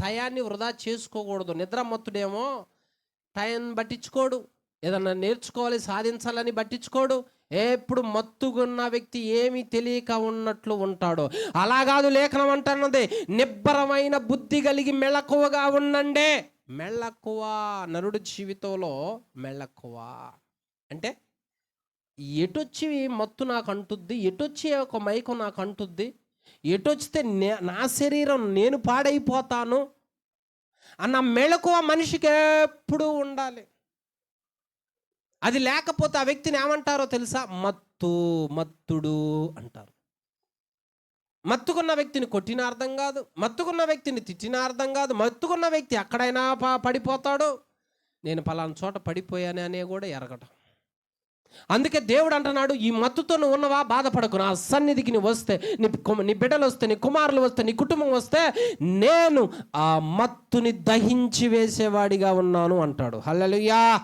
టయాన్ని వృధా చేసుకోకూడదు. నిద్రమత్తుడేమో టైం పట్టించుకోడు. ఏదన్నా నేర్చుకోవాలి సాధించాలని పట్టించుకోడు. ఎప్పుడు మత్తుగున్న వ్యక్తి ఏమీ తెలియక ఉన్నట్లు ఉంటాడు. అలా కాదు లేఖనం అంటున్నది. నిబ్బరమైన బుద్ధి కలిగి మెళకువగా ఉండండి. మెళకువ నరుడు జీవితంలో మెళకువ. అంటే ఎటొచ్చి మత్తు నాకు అంటుద్ది ఎటొచ్చి ఒక మైకు నాకు అంటుద్ది ఎటొచ్చితే నే- నా శరీరం నేను పాడైపోతాను అన్న మెళకువ మనిషికి ఎప్పుడూ ఉండాలి. అది లేకపోతే ఆ వ్యక్తిని ఏమంటారో తెలుసా? మత్తు మత్తుడు అంటారు. మత్తుకున్న వ్యక్తిని కొట్టిన అర్థం కాదు మత్తుకున్న వ్యక్తిని తిట్టిన అర్థం కాదు మత్తుకున్న వ్యక్తి ఎక్కడైనా పడిపోతాడు. నేను పలానా చోట పడిపోయాను అనే కూడా ఎరగటం. అందుకే దేవుడు అంటున్నాడు ఈ మత్తుతో నువ్వు ఉన్నవా? బాధపడకు. నా సన్నిధికి నువ్వు వస్తే నీ కు- నీ బిడ్డలు వస్తే నీ కుమారులు వస్తే నీ కుటుంబం వస్తే నేను ఆ మత్తుని దహించి వేసేవాడిగా ఉన్నాను అంటాడు. హల్లెలూయా!